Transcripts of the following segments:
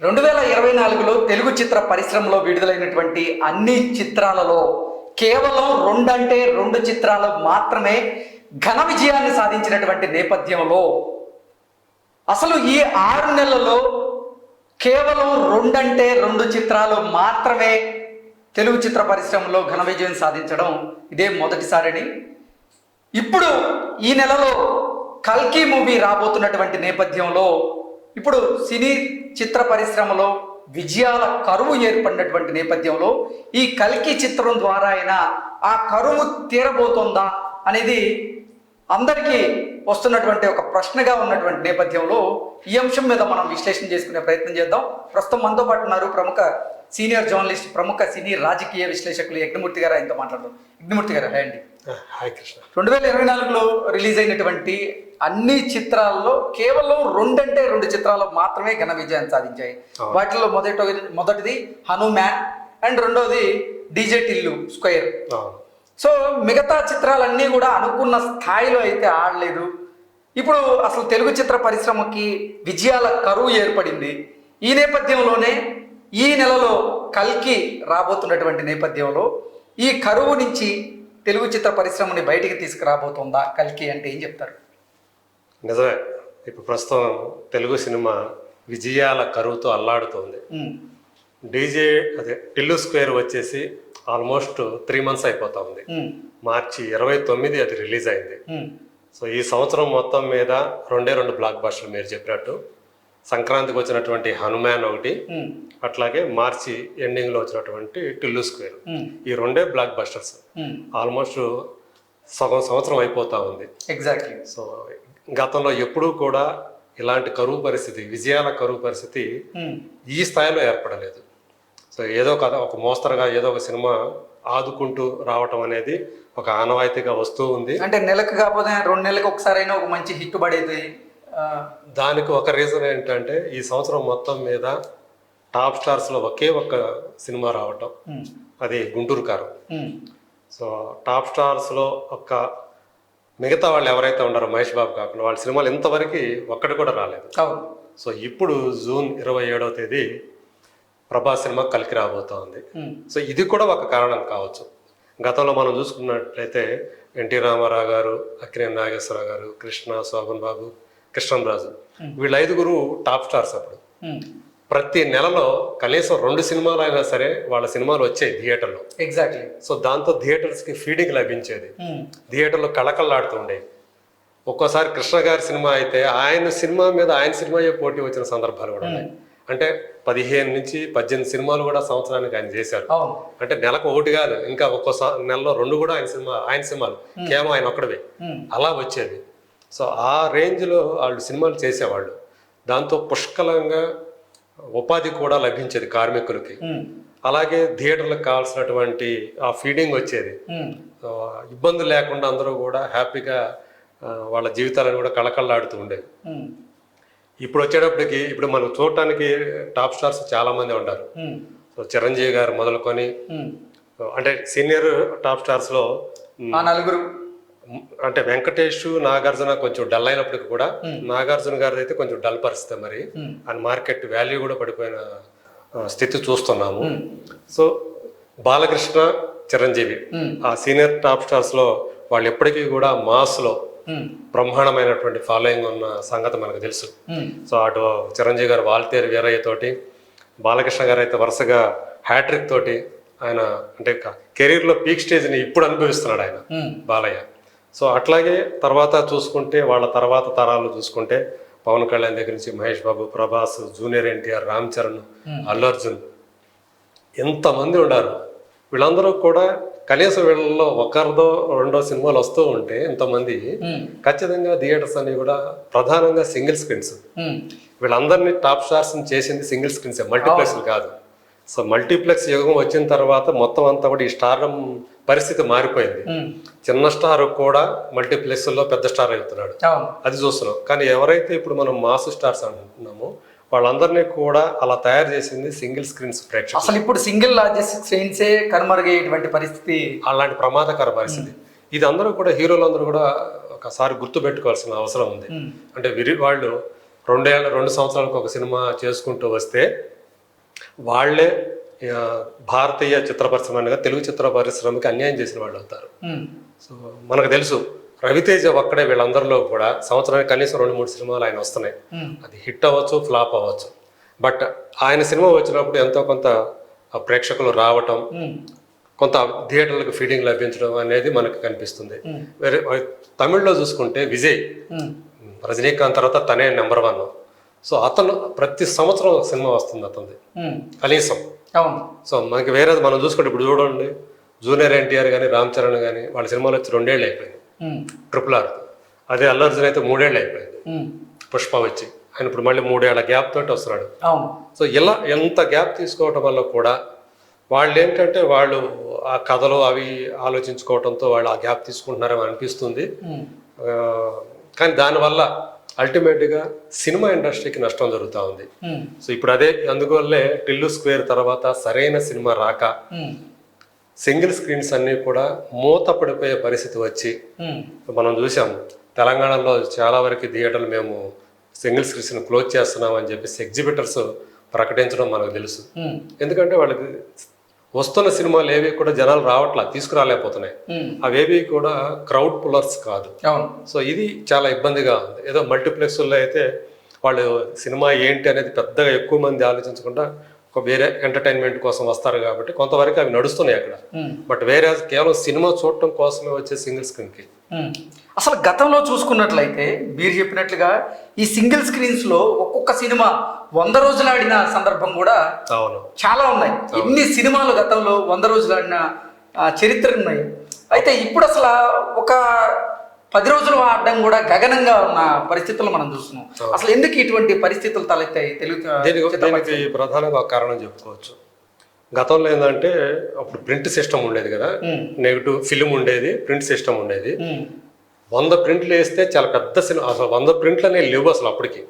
రెండు వేల ఇరవై నాలుగులో తెలుగు చిత్ర పరిశ్రమలో విడుదలైనటువంటి అన్ని చిత్రాలలో కేవలం రెండంటే రెండు చిత్రాలు మాత్రమే ఘన విజయాన్ని సాధించినటువంటి నేపథ్యంలో అసలు ఈ ఆరు నెలల్లో కేవలం రెండంటే రెండు చిత్రాలు మాత్రమే తెలుగు చిత్ర పరిశ్రమలో ఘన విజయం సాధించడం ఇదే మొదటిసారిని. ఇప్పుడు ఈ నెలలో కల్కి మూవీ రాబోతున్నటువంటి నేపథ్యంలో ఇప్పుడు సినీ చిత్ర పరిశ్రమలో విజయాల కరువు ఏర్పడినటువంటి నేపథ్యంలో ఈ కల్కి చిత్రం ద్వారా అయినా ఆ కరువు తీరబోతుందా అనేది అందరికీ వస్తున్నటువంటి ఒక ప్రశ్నగా ఉన్నటువంటి నేపథ్యంలో ఈ అంశం మీద మనం విశ్లేషణ చేసుకునే ప్రయత్నం చేద్దాం. ప్రస్తుతం మనతో పాటు ఉన్నారు ప్రముఖ సీనియర్ జర్నలిస్ట్ ప్రముఖ సినీ రాజకీయ విశ్లేషకులు యజ్ఞమూర్తి గారు ఆయనతో మాట్లాడదాం. యజ్ఞమూర్తి గారు హాయ్ అండి. హాయ్ కృష్ణ. రెండు వేల ఇరవై నాలుగులో రిలీజ్ అయినటువంటి అన్ని చిత్రాల్లో కేవలం రెండంటే రెండు చిత్రాలు మాత్రమే ఘన విజయాన్ని సాధించాయి. వాటిలో మొదటి మొదటిది హనుమాన్ అండ్ రెండోది డీజే టిల్లు స్క్వేర్. సో మిగతా చిత్రాలన్నీ కూడా అనుకున్న స్థాయిలో అయితే ఆడలేదు. ఇప్పుడు అసలు తెలుగు చిత్ర పరిశ్రమకి విజయాల కరువు ఏర్పడింది. ఈ నేపథ్యంలోనే ఈ నెలలో కల్కి రాబోతున్నటువంటి నేపథ్యంలో ఈ కరువు నుంచి తెలుగు చిత్ర పరిశ్రమని బయటికి తీసుకురాబోతుందా కల్కి అంటే ఏం చెప్తారు? నిజమే. ఇప్పుడు ప్రస్తుతం తెలుగు సినిమా విజయాల కరువుతో అల్లాడుతోంది. డీజే అదే టిల్లు స్క్వేర్ వచ్చేసి ఆల్మోస్ట్ త్రీ మంత్స్ అయిపోతా ఉంది మార్చి ఇరవై తొమ్మిది అది రిలీజ్ అయింది. సో ఈ సంవత్సరం మొత్తం మీద రెండే రెండు బ్లాక్ బస్టర్లు మీరు చెప్పినట్టు సంక్రాంతికి వచ్చినటువంటి హనుమాన్ ఒకటి అట్లాగే మార్చి ఎండింగ్లో వచ్చినటువంటి టిల్లు స్క్వేర్. ఈ రెండే బ్లాక్ బస్టర్స్. ఆల్మోస్ట్ సగం సంవత్సరం అయిపోతా ఉంది. ఎగ్జాక్ట్లీ సో గతంలో ఎప్పుడూ కూడా ఇలాంటి కరువు పరిస్థితి విజయాల కరువు పరిస్థితి ఈ స్థాయిలో ఏర్పడలేదు. సో ఏదో కథ ఒక మోస్తరుగా ఏదో ఒక సినిమా ఆదుకుంటూ రావటం అనేది ఒక ఆనవాయితీగా వస్తూ ఉంది. అంటే నెలకు కాకపోతే రెండు నెలలకు ఒకసారైనా ఒక మంచి హిట్ పడేది. దానికి ఒక రీజన్ ఏంటంటే ఈ సంవత్సరం మొత్తం మీద టాప్ స్టార్స్లో ఒకే ఒక్క సినిమా రావటం. అది గుంటూరు కారం. సో టాప్ స్టార్స్లో ఒక్క మిగతా వాళ్ళు ఎవరైతే ఉన్నారో మహేష్ బాబు కాకుండా వాళ్ళ సినిమాలు ఇంతవరకు ఒక్కటి కూడా రాలేదు. సో ఇప్పుడు జూన్ ఇరవై ఏడవ తేదీ ప్రభాస్ సినిమా కలికి రాబోతా ఉంది ఉమ్, సో ఇది కూడా ఒక కారణం కావచ్చు. గతంలో మనం చూసుకున్నట్లయితే ఎన్టీ రామారావు గారు అక్కినేని నాగేశ్వరరావు గారు కృష్ణ శోభన్ బాబు కృష్ణంరాజు. వీళ్ళ ఐదుగురు టాప్ స్టార్స్ అప్పుడు. ప్రతి నెలలో కనీసం రెండు సినిమాలు అయినా సరే వాళ్ళ సినిమాలు వచ్చాయి థియేటర్లో. ఎగ్జాక్ట్లీ సో దాంతో థియేటర్స్కి ఫీడింగ్ లభించేది. థియేటర్లో కళకళలాడుతుండేవి ఒక్కోసారి కృష్ణ గారి సినిమా అయితే ఆయన సినిమా మీద ఆయన సినిమాయే పోటీ వచ్చిన సందర్భాలు కూడా ఉన్నాయి. అంటే పదిహేను నుంచి పద్దెనిమిది సినిమాలు కూడా సంవత్సరానికి ఆయన చేశారు. అంటే నెలకు ఒకటి కాదు ఇంకా ఒక్కో సా- నెలలో రెండు కూడా ఆయన సినిమా ఆయన సినిమాలు. కేవలం ఆయన ఒక్కడవే. అలా వచ్చేది సో ఆ రేంజ్లో వాళ్ళు సినిమాలు చేసేవాళ్ళు. దాంతో పుష్కలంగా ఉపాధి కూడా లభించేది కార్మికులకి. అలాగే థియేటర్లకు కావాల్సినటువంటి ఆ ఫీడింగ్ వచ్చేది. ఇబ్బందులు లేకుండా అందరూ కూడా హ్యాపీగా వాళ్ళ జీవితాలను కూడా కళకళలాడుతూ ఉండేవి. ఉమ్, ఇప్పుడు వచ్చేటప్పటికి ఇప్పుడు మనం చూడటానికి టాప్ స్టార్స్ చాలా మంది ఉన్నారు సో చిరంజీవి గారు మొదలుకొని అంటే సీనియర్ టాప్ స్టార్స్లో మ్, ఆ నలుగురు అంటే వెంకటేష్ నాగార్జున కొంచెం డల్ అయినప్పటికీ కూడా నాగార్జున గారిది అయితే కొంచెం డల్ పరిస్థితి మరి. ఆయన మార్కెట్ వాల్యూ కూడా పడిపోయిన స్థితి చూస్తున్నాము. సో బాలకృష్ణ చిరంజీవి ఉమ్, ఆ సీనియర్ టాప్ స్టార్స్లో వాళ్ళు ఎప్పటికీ కూడా మాస్లో బ్రహ్మాండమైనటువంటి ఫాలోయింగ్ ఉన్న సంగతి మనకు తెలుసు. సో అటు చిరంజీవి గారు వాల్తేరు వీరయ్య తోటి బాలకృష్ణ గారు అయితే వరుసగా హ్యాట్రిక్ తోటి ఆయన అంటే కెరీర్లో పీక్ స్టేజ్ని ఇప్పుడు అనుభవిస్తున్నాడు ఆయన బాలయ్య. సో అట్లాగే తర్వాత చూసుకుంటే వాళ్ళ తర్వాత తరాలు చూసుకుంటే పవన్ కళ్యాణ్ దగ్గర నుంచి మహేష్ బాబు ప్రభాస్ జూనియర్ ఎన్టీఆర్ రామ్ చరణ్ అల్లు అర్జున్ ఎంతమంది ఉన్నారు? వీళ్ళందరూ కూడా కనీసం వీళ్ళలో ఒకరిదో రెండో సినిమాలు వస్తూ ఉంటే ఇంతమంది ఖచ్చితంగా థియేటర్స్ అన్ని కూడా ప్రధానంగా సింగిల్ స్క్రీన్స్. వీళ్ళందరినీ టాప్ స్టార్స్ చేసింది సింగిల్ స్క్రీన్స్ మల్టీప్లెక్స్ కాదు. సో మల్టీప్లెక్స్ యుగం వచ్చిన తర్వాత మొత్తం అంతా కూడా ఈ స్టార్ పరిస్థితి మారిపోయింది. చిన్న స్టార్ కూడా మల్టీప్లెక్స్లో పెద్ద స్టార్ అవుతున్నాడు. అది చూస్తున్నాం. కానీ ఎవరైతే ఇప్పుడు మనం మాస్ స్టార్స్ అంటున్నామో వాళ్ళందరినీ కూడా అలా తయారు చేసింది సింగిల్ స్క్రీన్స్ ప్రేక్షకులు. అసలు ఇప్పుడు సింగిల్ లార్జెస్ట్ స్క్రీన్సే కనుమరుగయ్యేటువంటి పరిస్థితి. అలాంటి ప్రమాదకర పరిస్థితి. ఇది అందరూ కూడా హీరోలు అందరూ కూడా ఒకసారి గుర్తు పెట్టుకోవాల్సిన అవసరం ఉంది. అంటే విరి వాళ్ళు రెండేళ్ళ రెండు సంవత్సరాలకు ఒక సినిమా చేసుకుంటూ వస్తే వాళ్ళే భారతీయ చిత్ర పరిశ్రమ అనగా తెలుగు చిత్ర పరిశ్రమకి అన్యాయం చేసిన వాళ్ళు అవుతారు. సో మనకు తెలుసు రవితేజ ఒక్కడే వీళ్ళందరిలో కూడా సంవత్సరానికి కనీసం రెండు మూడు సినిమాలు ఆయన వస్తున్నాయి. అది హిట్ అవ్వచ్చు ఫ్లాప్ అవ్వచ్చు. బట్ ఆయన సినిమా వచ్చినప్పుడు ఎంతో కొంత ప్రేక్షకులు రావటం కొంత థియేటర్లకు ఫీడింగ్ లభించడం అనేది మనకు కనిపిస్తుంది. వేరే తమిళ్ళో చూసుకుంటే విజయ్ రజనీకాంత్ తర్వాత తనే నెంబర్ వన్. సో అతను ప్రతి సంవత్సరం ఒక సినిమా వస్తుంది అతనిది. కనీసం. అవును. సో మనకి వేరేది మనం చూసుకుంటే ఇప్పుడు చూడండి జూనియర్ ఎన్టీఆర్ కానీ రామ్ చరణ్ కానీ వాళ్ళ సినిమాలు వచ్చి రెండేళ్ళు అయిపోయింది ట్రిపుల్ ఆర్. అదే అల్లు అర్జున్ అయితే మూడేళ్ళు అయిపోయింది. పుష్ప వచ్చి. ఆయన ఇప్పుడు మళ్ళీ మూడేళ్ళ గ్యాప్ తోటి వస్తున్నాడు. సో ఇలా ఎంత గ్యాప్ తీసుకోవటం వల్ల కూడా వాళ్ళు ఏంటంటే వాళ్ళు ఆ కథలు అవి ఆలోచించుకోవడంతో వాళ్ళు ఆ గ్యాప్ తీసుకుంటున్నారని అనిపిస్తుంది. కానీ దానివల్ల అల్టిమేట్గా సినిమా ఇండస్ట్రీకి నష్టం జరుగుతూ ఉంది. సో ఇప్పుడు అదే అందువల్లే టిల్లు స్క్వేర్ తర్వాత సరైన సినిమా రాక సింగిల్ స్క్రీన్స్ అన్నీ కూడా మూత పడిపోయే పరిస్థితి వచ్చి మనం చూసాం తెలంగాణలో చాలా వరకు థియేటర్లు మేము సింగిల్ స్క్రీన్స్ని క్లోజ్ చేస్తున్నాం అని చెప్పేసి ఎగ్జిబిటర్స్ ప్రకటించడం మనకు తెలుసు. ఎందుకంటే వాళ్ళకి వస్తున్న సినిమాలు ఏవి కూడా జనాలు రావట్లా తీసుకురాలేకపోతున్నాయి. అవేవి కూడా క్రౌడ్ పుల్లర్స్ కాదు. సో ఇది చాలా ఇబ్బందిగా ఉంది. ఏదో మల్టీప్లెక్స్లో అయితే వాళ్ళు సినిమా ఏంటి అనేది పెద్దగా ఎక్కువ మంది ఆలోచించకుండా వేరే ఎంటర్టైన్మెంట్ కోసం వస్తారు కాబట్టి కొంతవరకు అవి నడుస్తున్నాయి అక్కడ. బట్ వేరే కేవలం సినిమా చూడటం కోసమే వచ్చే సింగిల్ స్క్రీన్కి ఉమ్. అసలు గతంలో చూసుకున్నట్లయితే మీరు చెప్పినట్లుగా ఈ సింగిల్ స్క్రీన్స్లో ఒక్కొక్క సినిమా వంద రోజులు ఆడిన సందర్భం కూడా అవును. చాలా ఉన్నాయి. ఎన్ని సినిమాలు గతంలో వంద రోజులు ఆడిన ఆ, చరిత్రలు ఉన్నాయి. అయితే ఇప్పుడు అసలు ఒక పది రోజులు ఆడడం కూడా గగనంగా ఉన్న పరిస్థితులు మనం చూస్తున్నాం. అసలు ఎందుకు ఇటువంటి పరిస్థితులు తలెత్తాయి? తెలుగు దీనికి ప్రధానంగా ఒక కారణం చెప్పుకోవచ్చు. గతంలో ఏంటంటే అప్పుడు ప్రింట్ సిస్టమ్ ఉండేది కదా. నెగిటివ్ ఫిలిం ఉండేది ప్రింట్ సిస్టమ్ ఉండేది. వంద ప్రింట్లు వేస్తే చాలా పెద్ద సినిమా అసలు వంద ప్రింట్లు అనేవి లేవు అసలు అప్పటికి.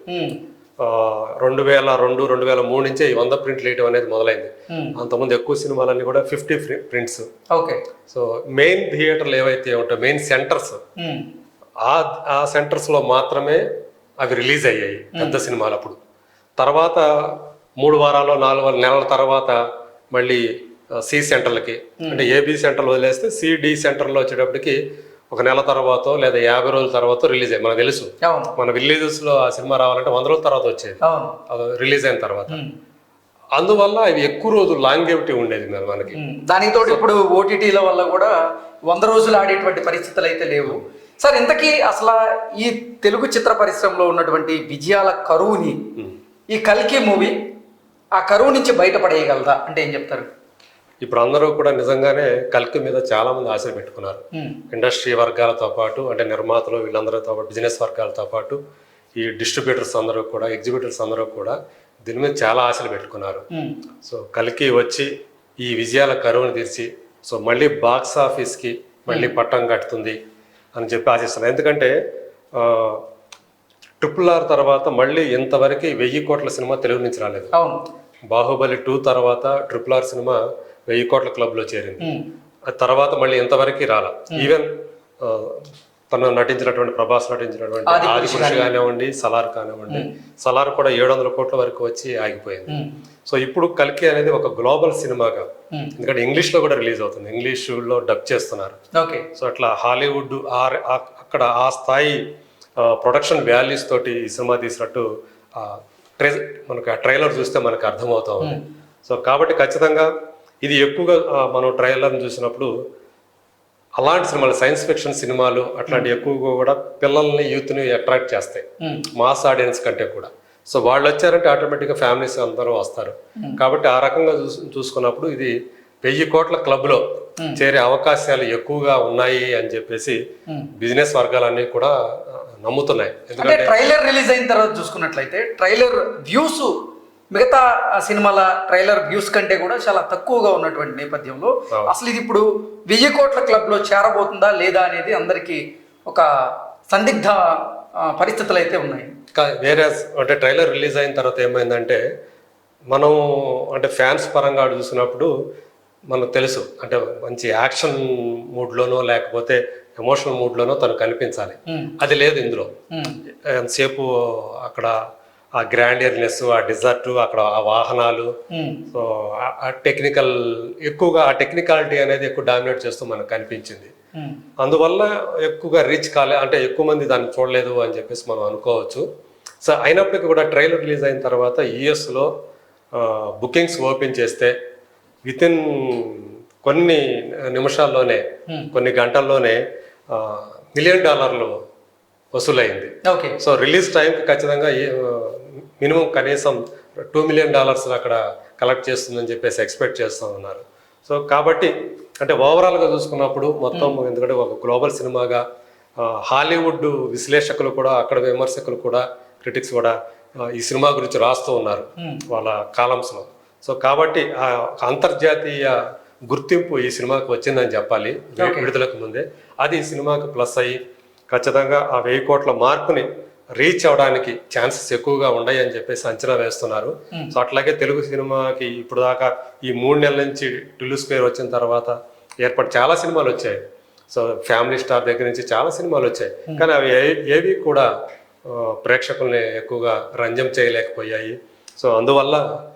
రెండు వేల రెండు రెండు వేల మూడు నుంచే ఈ వంద ప్రింట్లు వేయటం అనేది మొదలైంది. అంతకుముందు ఎక్కువ సినిమాలన్నీ కూడా fifty prints. Okay. So main థియేటర్లు ఏవైతే ఉంటాయో మెయిన్ సెంటర్స్ ఆ ఆ సెంటర్స్లో మాత్రమే అవి రిలీజ్ అయ్యాయి పెద్ద సినిమాలు అప్పుడు. తర్వాత మూడు వారాలు నాలుగు వారాలు నెలల తర్వాత మళ్ళీ సి సెంటర్లకి అంటే ఏబి సెంటర్లు వదిలేస్తే సిడి సెంటర్లో వచ్చేటప్పటికి ఒక నెల తర్వాత లేదా యాభై రోజుల తర్వాత రిలీజ్ అయ్యి మనకు తెలుసు. మన విలేజెస్లో ఆ సినిమా రావాలంటే వంద రోజుల తర్వాత వచ్చేది. రిలీజ్ అయిన తర్వాత. అందువల్ల ఇవి ఎక్కువ రోజులు లాంగేవిటీ ఉండేది మరి మనకి. దానికి తోడు ఇప్పుడు ఓటీటీల వల్ల కూడా వంద రోజులు ఆడేటువంటి పరిస్థితులు అయితే లేవు. సార్ ఇంతకీ అసలు ఈ తెలుగు చిత్ర పరిశ్రమలో ఉన్నటువంటి విజయాల కరువుని ఈ కల్కి మూవీ ఆ కరువు నుంచి బయటపడేయగలదా? అంటే ఏం చెప్తారు? ఇప్పుడు అందరూ కూడా నిజంగానే కల్కి మీద చాలా మంది ఆశలు పెట్టుకున్నారు. ఇండస్ట్రీ వర్గాలతో పాటు అంటే నిర్మాతలు వీళ్ళందరితో పాటు బిజినెస్ వర్గాలతో పాటు ఈ డిస్ట్రిబ్యూటర్స్ అందరూ కూడా ఎగ్జిబిటర్స్ అందరూ కూడా దీని మీద చాలా ఆశలు పెట్టుకున్నారు. సో కలికి వచ్చి ఈ విజయాల కరువును తీర్చి సో మళ్ళీ బాక్స్ ఆఫీస్కి మళ్ళీ పట్టం కట్టుతుంది అని చెప్పి ఆశిస్తున్నాను ఎందుకంటే ట్రిపుల్ ఆర్ తర్వాత మళ్ళీ ఇంతవరకు వెయ్యి కోట్ల సినిమా తెలుగు నుంచి రాలేదు. బాహుబలి టూ తర్వాత ట్రిపుల్ ఆర్ సినిమా వెయ్యి కోట్ల క్లబ్లో చేరింది. తర్వాత మళ్ళీ ఇంతవరకు రాల. ఈవెన్ తను నటించినటువంటి ప్రభాస్ నటించినటువంటి ఆది పురుషు కానివ్వండి సలార్ కానివ్వండి సలార్ కూడా ఏడు వందల కోట్ల వరకు వచ్చి ఆగిపోయింది. సో ఇప్పుడు కల్కి అనేది ఒక గ్లోబల్ సినిమాగా. ఎందుకంటే ఇంగ్లీష్లో కూడా రిలీజ్ అవుతుంది. ఇంగ్లీష్లో డబ్ చేస్తున్నారు. ఓకే. సో అట్లా హాలీవుడ్ అక్కడ ఆ స్థాయి ప్రొడక్షన్ వాల్యూస్ తోటి ఈ సినిమా తీసినట్టు మనకు ఆ ట్రైలర్ చూస్తే మనకు అర్థమవుతా ఉంది. సో కాబట్టి ఖచ్చితంగా ఇది ఎక్కువగా మనం ట్రైలర్ని చూసినప్పుడు అలాంటి సినిమాలు సైన్స్ ఫిక్షన్ సినిమాలు అట్లాంటి ఎక్కువగా కూడా పిల్లల్ని యూత్ని అట్రాక్ట్ చేస్తాయి. మాస్ ఆడియన్స్ కంటే కూడా. సో వాళ్ళు వచ్చారంటే ఆటోమేటిక్గా ఫ్యామిలీస్ అందరూ వస్తారు. కాబట్టి ఆ రకంగా చూస్ చూసుకున్నప్పుడు ఇది వెయ్యి కోట్ల క్లబ్లో చేరే అవకాశాలు ఎక్కువగా ఉన్నాయి అని చెప్పేసి బిజినెస్ వర్గాలన్నీ కూడా నమ్ముతున్నాయి. ఎందుకంటే ట్రైలర్ రిలీజ్ అయిన తర్వాత చూసుకున్నట్లయితే ట్రైలర్ వ్యూస్ మిగతా సినిమాల ట్రైలర్ వ్యూస్ కంటే కూడా చాలా తక్కువగా ఉన్నటువంటి నేపథ్యంలో. అసలు ఇది ఇప్పుడు వెయ్యి కోట్ల క్లబ్లో చేరబోతుందా లేదా అనేది అందరికీ ఒక సందిగ్ధ పరిస్థితులు అయితే ఉన్నాయి. వేరే అంటే ట్రైలర్ రిలీజ్ అయిన తర్వాత ఏమైందంటే మనం అంటే ఫ్యాన్స్ పరంగా చూసినప్పుడు మనకు తెలుసు అంటే మంచి యాక్షన్ మూడ్లోనో లేకపోతే ఎమోషనల్ మూడ్లోనో తను కనిపించాలి. అది లేదు ఇందులో. ఎంతసేపు అక్కడ ఆ గ్రాండియర్నెస్ ఆ డిజర్ట్ అక్కడ ఆ వాహనాలు. సో ఆ- టెక్నికల్ ఎక్కువగా ఆ టెక్నికాలిటీ అనేది ఎక్కువ డామినేట్ చేస్తూ మనకు కనిపించింది. అందువల్ల ఎక్కువగా రీచ్ కాలే అంటే ఎక్కువ మంది దాన్ని చూడలేదు అని చెప్పేసి మనం అనుకోవచ్చు. సో అయినప్పటికీ కూడా ట్రైలర్ రిలీజ్ అయిన తర్వాత యుఎస్లో బుకింగ్స్ ఓపెన్ చేస్తే వితిన్ కొన్ని నిమిషాల్లోనే కొన్ని గంటల్లోనే మిలియన్ డాలర్లు వసూలైంది. ఓకే. సో రిలీజ్ టైంకి ఖచ్చితంగా మినిమం కనీసం టూ మిలియన్ డాలర్స్ అక్కడ కలెక్ట్ చేస్తుందని చెప్పేసి ఎక్స్పెక్ట్ చేస్తూ ఉన్నారు. సో కాబట్టి అంటే ఓవరాల్గా చూసుకున్నప్పుడు మొత్తం ఎందుకంటే ఒక గ్లోబల్ సినిమాగా హాలీవుడ్ విశ్లేషకులు కూడా అక్కడ విమర్శకులు కూడా క్రిటిక్స్ కూడా ఈ సినిమా గురించి రాస్తూ ఉన్నారు వాళ్ళ కాలమ్స్లో. సో కాబట్టి ఆ అంతర్జాతీయ గుర్తింపు ఈ సినిమాకి వచ్చిందని చెప్పాలి విడుదలకు ముందే. అది ఈ సినిమాకి ప్లస్ అయ్యి ఖచ్చితంగా ఆ వెయ్యి కోట్ల మార్కుని రీచ్ అవడానికి ఛాన్సెస్ ఎక్కువగా ఉన్నాయి అని చెప్పేసి అంచనా వేస్తున్నారు. సో అట్లాగే తెలుగు సినిమాకి ఇప్పుడు దాకా ఈ మూడు నెలల నుంచి టిల్లు స్క్వేర్ వచ్చిన తర్వాత ఏర్పడి చాలా సినిమాలు వచ్చాయి. సో ఫ్యామిలీ స్టార్ దగ్గర నుంచి చాలా సినిమాలు వచ్చాయి. కానీ అవి ఏ- ఏవి కూడా ప్రేక్షకుల్ని ఎక్కువగా రంజం చేయలేకపోయాయి. సో అందువల్ల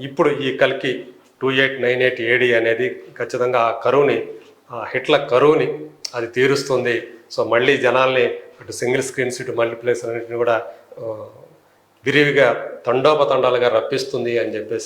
ఇప్పుడు ఈ కలికి two eight nine eight AD అనేది ఖచ్చితంగా ఆ కరువుని ఆ హిట్ల కరువుని అది తీరుస్తుంది సో మళ్ళీ జనాల్ని అటు సింగిల్ స్క్రీన్స్ ఇటు మల్టీప్లెక్స్ అన్నింటిని కూడా విరివిగా తండోపతండాలుగా రప్పిస్తుంది అని చెప్పేసి